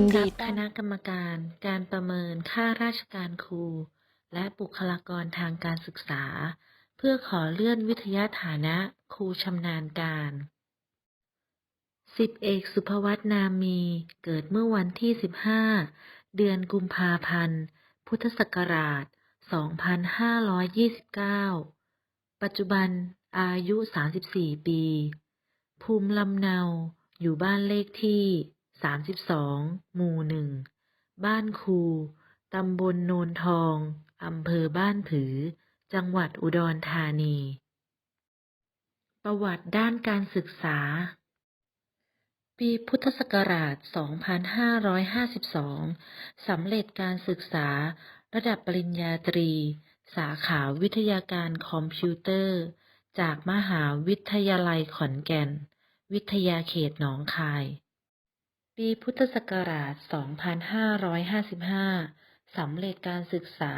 ินดีคณะกรรมการการประเมินค่าราชการครู และบุคลากรทางการศึกษา เพื่อขอเลื่อนวิทยาฐานะครูชำนาญการสิบเอกสุภวัฒนามีเกิดเมื่อวันที่15เดือนกุมภาพันธ์ พุทธศักราช 2529 ปัจจุบันอายุ 34 ปี ภูมิลำเนาอยู่บ้านเลขที่ 32 หมู่หนึ่ง บ้านครูตำบลโนนทอง อำเภอบ้านผือ จังหวัดอุดรธานี ประวัติด้านการศึกษา ปีพุทธศักราช 2552 สำเร็จการศึกษาระดับปริญญาตรี สาขาวิทยาการคอมพิวเตอร์ จากมหาวิทยาลัยขอนแก่น วิทยาเขตหนองคาย ปีพุทธศักราช 2555 สำเร็จการศึกษา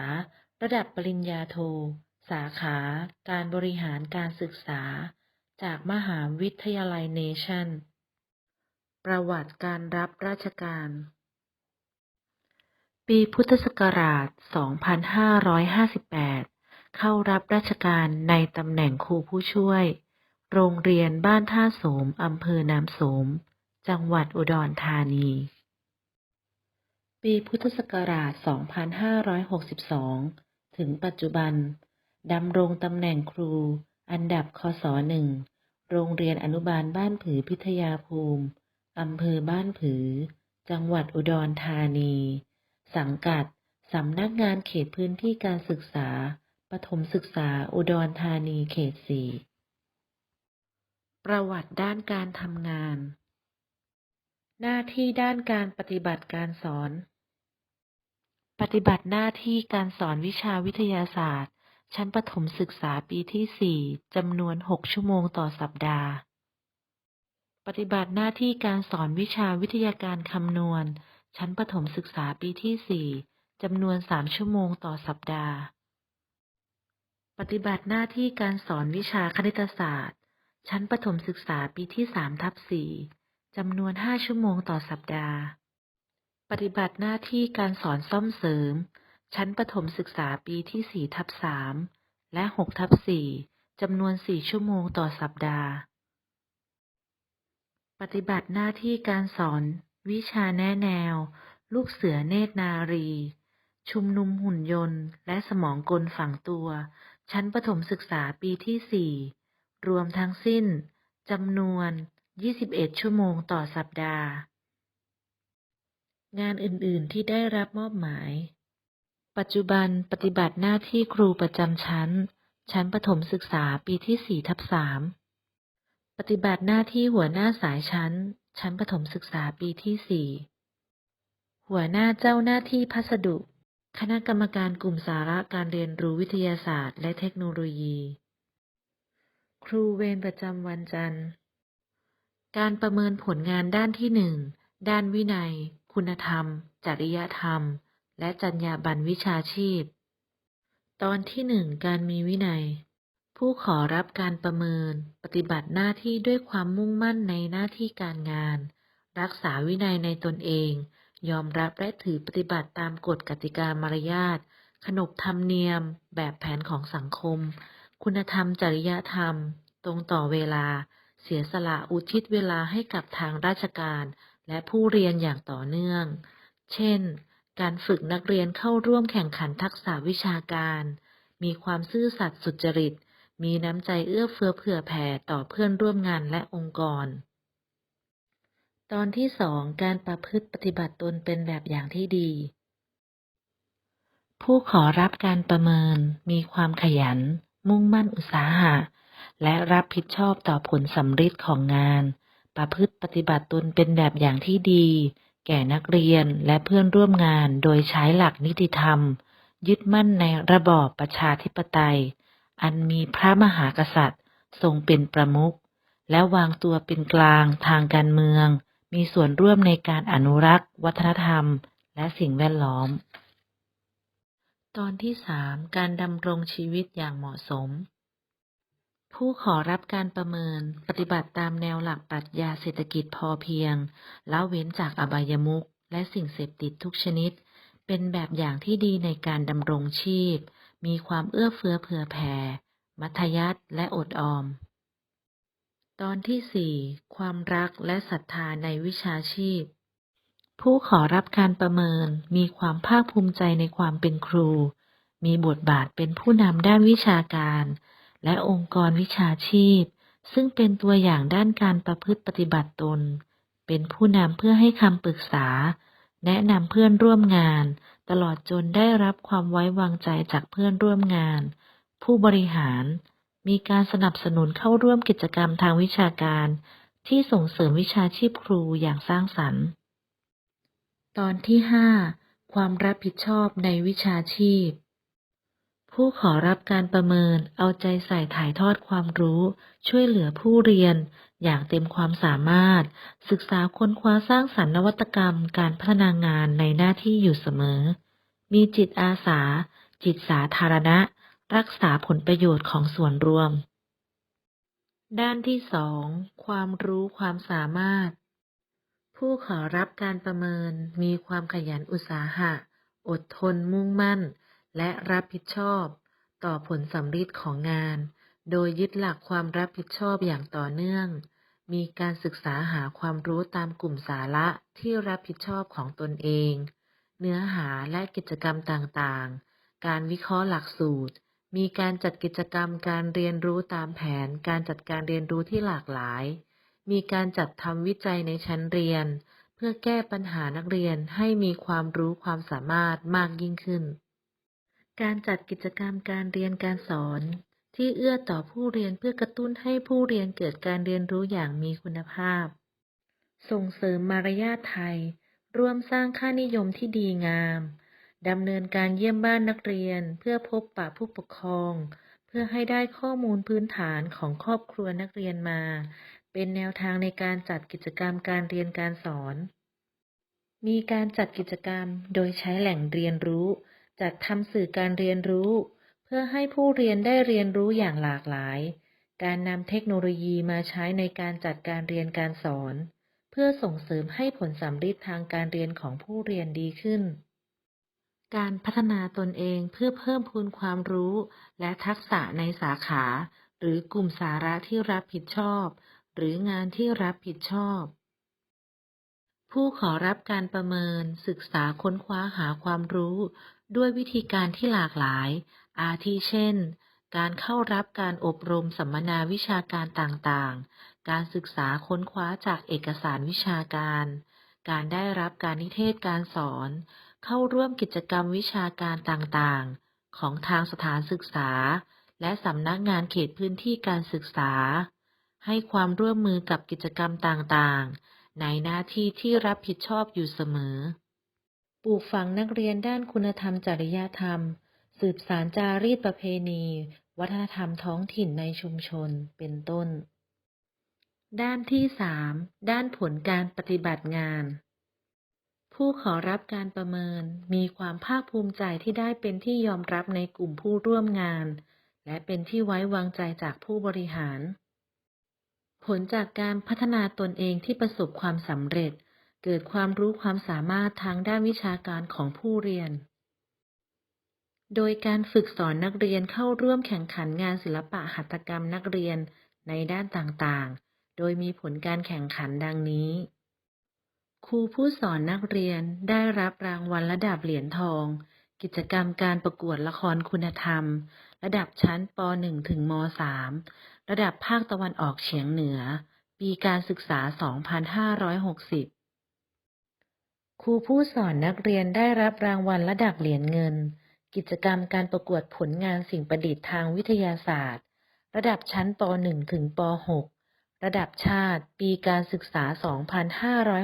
ระดับปริญญาโท สาขา การบริหารการศึกษา จากมหาวิทยาลัยเนชั่น ประวัติการรับราชการ ปีพุทธศักราช 2558 เข้ารับราชการในตำแหน่งครูผู้ช่วย โรงเรียนบ้านท่าโสมอำเภอน้ำโสม จังหวัดอุดรธานี ปีพุทธศักราช 2562 ถึงปัจจุบัน ดำรงตำแหน่งครู อันดับคศหนึ่ง โรงเรียนอนุบาลบ้านผือพิทยาภูมิ อำเภอบ้านผือ จังหวัดอุดรธานี สังกัด สำนักงานเขตพื้นที่การศึกษาประถมศึกษาอุดรธานีเขตสี่ ประวัติด้านการทำงาน หน้าที่ด้านการปฏิบัติการสอน ปฏิบัติหน้าที่การสอนวิชาวิทยาศาสตร์ ชั้นประถมศึกษาปีที่ 4 จำนวน 6 ชั่วโมงต่อสัปดาห์ ปฏิบัติหน้าที่การสอนวิชาวิทยาการคำนวณ ชั้นประถมศึกษาปีที่ 4 จำนวน 3 ชั่วโมงต่อสัปดาห์ ปฏิบัติหน้าที่การสอนวิชาคณิตศาสตร์ ชั้นประถมศึกษาปีที่3ทับ4 จำนวน 5 ชั่วโมงต่อสัปดาห์ ปฏิบัติหน้าที่การสอนซ่อมเสริม ชั้นประถมศึกษาปีที่4ทับ3และ6ทับ4จำนวน 4 ชั่วโมงต่อสัปดาห์ ปฏิบัติหน้าที่การสอน วิชาแนะแนว ลูกเสือเนตรนารี ชุมนุมหุ่นยนต์ และสมองกลฝังตัว ชั้นประถมศึกษาปีที่ 4 รวมทั้งสิ้นจำนวน 21 ชั่วโมงต่อสัปดาห์ งานอื่น ๆ ที่ได้รับมอบหมาย ปัจจุบันปฏิบัติหน้าที่ครูประจำชั้น ชั้นประถมศึกษาปีที่4ทับ3ปฏิบัติหน้าที่หัวหน้าสายชั้น ชั้นประถมศึกษาปีที่4หัวหน้าเจ้าหน้าที่พัสดุ คณะกรรมการกลุ่มสาระการเรียนรู้วิทยาศาสตร์ และเทคโนโลยี ครูเวรประจำวันจันทร์ การประเมินผลงานด้านที่หนึ่งด้านวินัย คุณธรรม จริยธรรม และจรรยาบรรณวิชาชีพ ตอนที่หนึ่งการมีวินัย ผู้ขอรับการประเมิน ปฏิบัติหน้าที่ด้วยความมุ่งมั่นในหน้าที่การงาน รักษาวินัยในตนเอง ยอมรับและถือปฏิบัติตามกฎกติกามารยาท ขนบธรรมเนียม แบบแผนของสังคม คุณธรรมจริยธรรม ตรงต่อเวลา เสียสละอุทิศเวลาให้กับทางราชการและผู้เรียนอย่างต่อเนื่อง เช่น การฝึกนักเรียนเข้าร่วมแข่งขันทักษะวิชาการ มีความซื่อสัตย์สุจริต มีน้ำใจเอื้อเฟื้อเผื่อแผ่ต่อเพื่อนร่วมงานและองค์กร ตอนที่สองการประพฤติปฏิบัติตนเป็นแบบอย่างที่ดี ผู้ขอรับการประเมิน มีความขยัน มุ่งมั่นอุตสาหะ และรับผิดชอบต่อผลสำฤทธิ์ของงาน ประพฤติปฏิบัติตนเป็นแบบอย่างที่ดี แก่นักเรียนและเพื่อนร่วมงานโดยใช้หลักนิติธรรม ยึดมั่นในระบอบประชาธิปไตย อันมีพระมหากษัตริย์ ทรงเป็นประมุขและวางตัวเป็นกลางทางการเมือง มีส่วนร่วมในการอนุรักษ์ วัฒนธรรม และสิ่งแวดล้อม ตอนที่สามการดำรงชีวิตอย่างเหมาะสม ผู้ขอรับการประเมินปฏิบัติตามแนวหลักปรัชญาเศรษฐกิจพอเพียงละเว้นจากอบายมุขและสิ่งเสพติดทุกชนิด เป็นแบบอย่างที่ดีในการดำรงชีพ มีความเอื้อเฟื้อเผื่อแผ่ มัธยัสถ์และอดออม ตอนที่สี่ความรักและศรัทธาในวิชาชีพ ผู้ขอรับการประเมินมีความภาคภูมิใจในความเป็นครู มีบทบาทเป็นผู้นำด้านวิชาการ และองค์กรวิชาชีพ ซึ่งเป็นตัวอย่างด้านการประพฤติปฏิบัติตน เป็นผู้นำเพื่อให้คำปรึกษา แนะนำเพื่อนร่วมงาน ตลอดจนได้รับความไว้วางใจจากเพื่อนร่วมงาน ผู้บริหาร มีการสนับสนุนเข้าร่วมกิจกรรมทางวิชาการ ที่ส่งเสริมวิชาชีพครูอย่างสร้างสรรค์ ตอนที่ห้าความรับผิดชอบในวิชาชีพ ผู้ขอรับการประเมินเอาใจใส่ถ่ายทอดความรู้ ช่วยเหลือผู้เรียน อย่างเต็มความสามารถ ศึกษาค้นคว้าสร้างสรรค์นวัตกรรม การพัฒนางานในหน้าที่อยู่เสมอ มีจิตอาสา จิตสาธารณะ รักษาผลประโยชน์ของส่วนรวม ด้านที่สองความรู้ความสามารถ ผู้ขอรับการประเมินมีความขยันอุตสาหะ อดทนมุ่งมั่น และรับผิดชอบ ต่อผลสำเร็จของงาน โดยยึดหลักความรับผิดชอบอย่างต่อเนื่อง มีการศึกษาหาความรู้ตามกลุ่มสาระที่รับผิดชอบของตนเอง เนื้อหาและกิจกรรมต่างๆ การวิเคราะห์หลักสูตร มีการจัดกิจกรรมการเรียนรู้ตามแผน การจัดการเรียนรู้ที่หลากหลาย มีการจัดทำวิจัยในชั้นเรียน เพื่อแก้ปัญหานักเรียนให้มีความรู้ความสามารถมากยิ่งขึ้น การจัดกิจกรรมการเรียนการสอน ที่เอื้อต่อผู้เรียนเพื่อกระตุ้นให้ผู้เรียนเกิดการเรียนรู้อย่างมีคุณภาพ ส่งเสริมมารยาทไทย ร่วมสร้างค่านิยมที่ดีงามดำเนินการเยี่ยมบ้านนักเรียนเพื่อพบปะผู้ปกครอง เพื่อให้ได้ข้อมูลพื้นฐานของครอบครัวนักเรียนมา เป็นแนวทางในการจัดกิจกรรมการเรียนการสอน มีการจัดกิจกรรมโดยใช้แหล่งเรียนรู้ จัดทำสื่อการเรียนรู้ เพื่อให้ผู้เรียนได้เรียนรู้อย่างหลากหลาย การนำเทคโนโลยีมาใช้ในการจัดการเรียนการสอน เพื่อส่งเสริมให้ผลสำเร็จทางการเรียนของผู้เรียนดีขึ้น การพัฒนาตนเองเพื่อเพิ่มพูนความรู้ และทักษะในสาขา หรือกลุ่มสาระที่รับผิดชอบ หรืองานที่รับผิดชอบผู้ขอรับการประเมินศึกษาค้นคว้าหาความรู้ ด้วยวิธีการที่หลากหลาย อาทิเช่น การเข้ารับการอบรมสัมมนาวิชาการต่างๆ การศึกษาค้นคว้าจากเอกสารวิชาการ การได้รับการนิเทศการสอน เข้าร่วมกิจกรรมวิชาการต่างๆ ของทางสถานศึกษา และสำนักงานเขตพื้นที่การศึกษา ให้ความร่วมมือกับกิจกรรมต่างๆ ในหน้าที่ที่รับผิดชอบอยู่เสมอ ปลูกฝังนักเรียนด้านคุณธรรมจริยธรรม สืบสารจารีตประเพณี วัฒนธรรมท้องถิ่นในชุมชนเป็นต้น ด้านที่สามด้านผลการปฏิบัติงาน ผู้ขอรับการประเมินมีความภาคภูมิใจที่ได้เป็นที่ยอมรับในกลุ่มผู้ร่วมงาน และเป็นที่ไว้วางใจจากผู้บริหาร ผลจากการพัฒนาตนเองที่ประสบความสำเร็จ เกิดความรู้ความสามารถทางด้านวิชาการของผู้เรียน โดยการฝึกสอนนักเรียนเข้าร่วมแข่งขันงานศิลปะหัตถกรรมนักเรียนในด้านต่างๆ โดยมีผลการแข่งขันดังนี้ ครูผู้สอนนักเรียนได้รับรางวัลระดับเหรียญทอง กิจกรรมการประกวดละครคุณธรรม ระดับชั้นป .1 ถึงม .3 ระดับภาคตะวันออกเฉียงเหนือ ปีการศึกษา 2560 ครูผู้สอนนักเรียนได้รับรางวัลระดับเหรียญเงิน กิจกรรมการประกวดผลงานสิ่งประดิษฐ์ทางวิทยาศาสตร์ ระดับชั้นป .1 ถึงป .6 ระดับชาติ ปีการศึกษา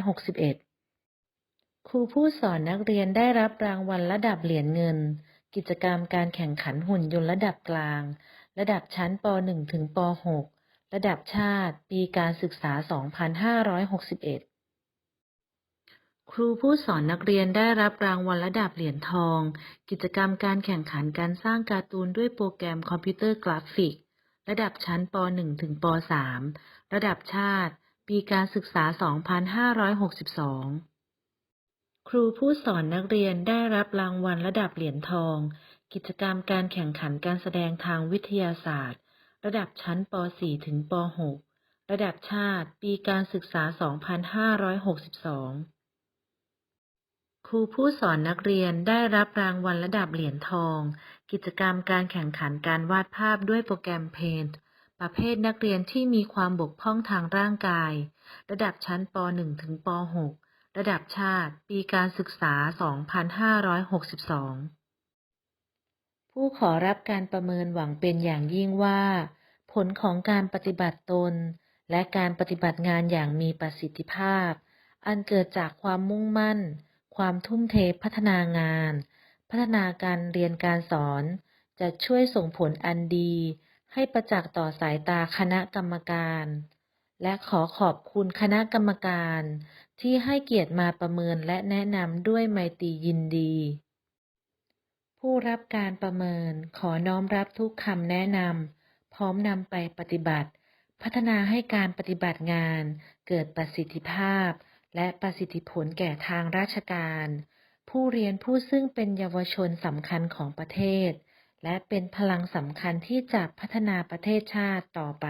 2561 ครูผู้สอนนักเรียนได้รับรางวัลระดับเหรียญเงิน กิจกรรมการแข่งขันหุ่นยนต์ระดับกลาง ระดับชั้นป .1 ถึงป .6 ระดับชาติ ปีการศึกษา 2561 ครูผู้สอนนักเรียนได้รับรางวัลระดับเหรียญทอง กิจกรรมการแข่งขันการสร้างการ์ตูนด้วยโปรแกรมคอมพิวเตอร์กราฟิก ระดับชั้นป .1 ถึงป .3 ระดับชาติ ปีการศึกษา 2562 ครูผู้สอนนักเรียนได้รับรางวัลระดับเหรียญทอง กิจกรรมการแข่งขันการแสดงทางวิทยาศาสตร์ ระดับชั้นป .4 ถึงป .6 ระดับชาติ ปีการศึกษา 2562 ครูผู้สอนนักเรียนได้รับรางวัลระดับเหรียญทอง กิจกรรมการแข่งขันการวาดภาพด้วยโปรแกรม Paint ประเภทนักเรียนที่มีความบกพร่องทางร่างกาย ระดับชั้นป .1 ถึงป .6 ระดับชาติ ปีการศึกษา 2562 ผู้ขอรับการประเมินหวังเป็นอย่างยิ่งว่า ผลของการปฏิบัติตน และการปฏิบัติงานอย่างมีประสิทธิภาพ อันเกิดจากความมุ่งมั่น ความทุ่มเทพัฒนางาน พัฒนาการเรียนการสอน จะช่วยส่งผลอันดี ให้ประจักษ์ต่อสายตาคณะกรรมการ และขอขอบคุณคณะกรรมการ ที่ให้เกียรติมาประเมินและแนะนำด้วยไมตรียินดี ผู้รับการประเมินขอน้อมรับทุกคำแนะนำพร้อมนำไปปฏิบัติ พัฒนาให้การปฏิบัติงานเกิดประสิทธิภาพ และประสิทธิผลแก่ทางราชการ ผู้เรียนผู้ซึ่งเป็นเยาวชนสำคัญของประเทศ และเป็นพลังสำคัญที่จะพัฒนาประเทศชาติต่อไป